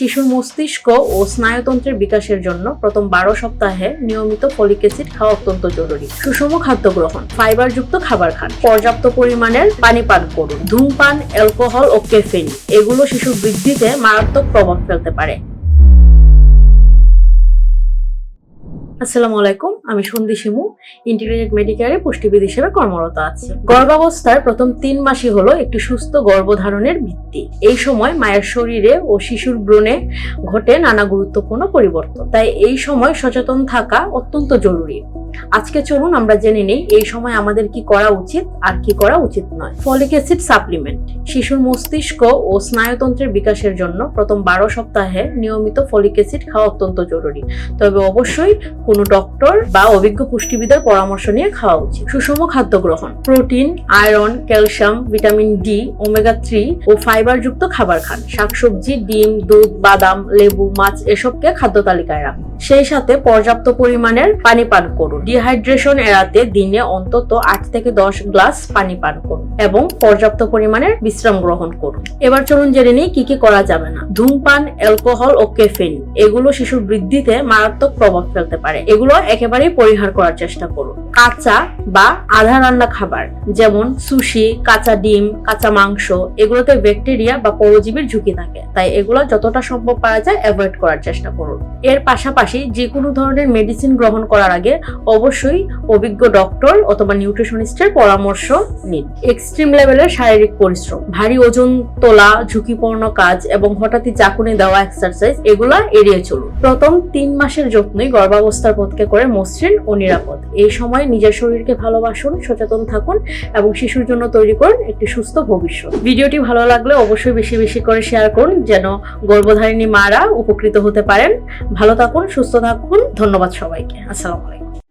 শিশুর মস্তিষ্ক ও স্নায়ুতন্ত্রের বিকাশের জন্য প্রথম বারো সপ্তাহে নিয়মিত ফলিক অ্যাসিড খাওয়া অত্যন্ত জরুরি। সুষম খাদ্য গ্রহণ, ফাইবারযুক্ত খাবার খান, পর্যাপ্ত পরিমাণের পানি পান করুন, ধূমপান, অ্যালকোহল ও কেফিন এগুলো শিশুর বৃদ্ধিতে মারাত্মক প্রভাব ফেলতে পারে। আসসালামু আলাইকুম, আমি সন্ধি শিমু ইন্টিগ্রেটেড মেডিকেয়ারে পুষ্টিবিদ হিসেবে কর্মরত আছি। গর্ভাবস্থার প্রথম তিন মাসই হলো একটি সুস্থ গর্ভধারণের ভিত্তি। এই সময় মায়ের শরীরে ও শিশুর ব্রণে ঘটে নানা গুরুত্বপূর্ণ পরিবর্তন। তাই এই সময় সচেতন থাকা অত্যন্ত জরুরি। আজকে চলুন আমরা জেনে নিই এই সময় আমাদের কি করা উচিত আর কি করা উচিত নয়। Folic acid supplement. শিশুর মস্তিষ্ক ও স্নায়ুতন্ত্রের বিকাশের জন্য প্রথম বারো সপ্তাহে নিয়মিত ফলিক অ্যাসিড খাওয়া অত্যন্ত জরুরি। তবে অবশ্যই কোনো ডক্টর বা অভিজ্ঞ পুষ্টিবিদের পরামর্শ নিয়ে খাওয়া উচিত। সুষম খাদ্য গ্রহণ। Protein, iron, calcium, vitamin D omega three ও ফাইবারযুক্ত খাবার খান। শাকসবজি, ডিম, দুধ, বাদাম, লেবু, মাছ এসবকে খাদ্য তালিকায় রাখুন। সেই সাথে পর্যাপ্ত পরিমাণের পানি পান করুন। ডিহাইড্রেশন এড়াতে দিনে অন্তত আট থেকে দশ গ্লাস পানি পান করুন এবং পর্যাপ্ত পরিমাণের বিশ্রাম গ্রহণ করুন। এবার চলুন জেনে নিই কি কি করা যাবে না। ধূমপান অ্যালকোহল ও কেফিন এগুলো শিশুর বৃদ্ধিতে মারাত্মক প্রভাব ফেলতে পারে। এগুলো একেবারেই পরিহার করার চেষ্টা করুন। কাঁচা বা আধা রান্না খাবার, যেমন সুশি, কাঁচা ডিম, কাঁচা মাংস, এগুলোতে ব্যাকটেরিয়া বা পরজীবীর ঝুঁকি থাকে। তাই এগুলো যতটা সম্ভব পারা যায় অ্যাভয়েড করার চেষ্টা করুন। এর পাশাপাশি যে কোনো ধরনের মেডিসিন গ্রহণ করার আগে অবশ্যই অভিজ্ঞ ডক্টর অথবা নিউট্রিশনিস্টের পরামর্শ নিন। এক্সট্রিম লেভেলের শারীরিক পরিশ্রম, ভারী ওজন তোলা, ঝুঁকিপূর্ণ কাজ এবং হঠাৎই চাকুনি দেওয়া এক্সারসাইজ এগুলো এড়িয়ে চলুন। প্রথম তিন মাসের যত্নই গর্ভাবস্থার পথকে করে মসৃণ ও নিরাপদ। এই সময় নিজের শরীরকে ভালোবাসুন, সচেতন থাকুন এবং শিশুর জন্য তৈরি করুন একটি সুস্থ ভবিষ্যৎ। ভিডিওটি ভালো লাগলে অবশ্যই বেশি বেশি করে শেয়ার করুন যেন গর্ভধারিণী মারা উপকৃত হতে পারেন। ভালো থাকুন, সুস্থ থাকুন, ধন্যবাদ সবাইকে। আসসালামু আলাইকুম।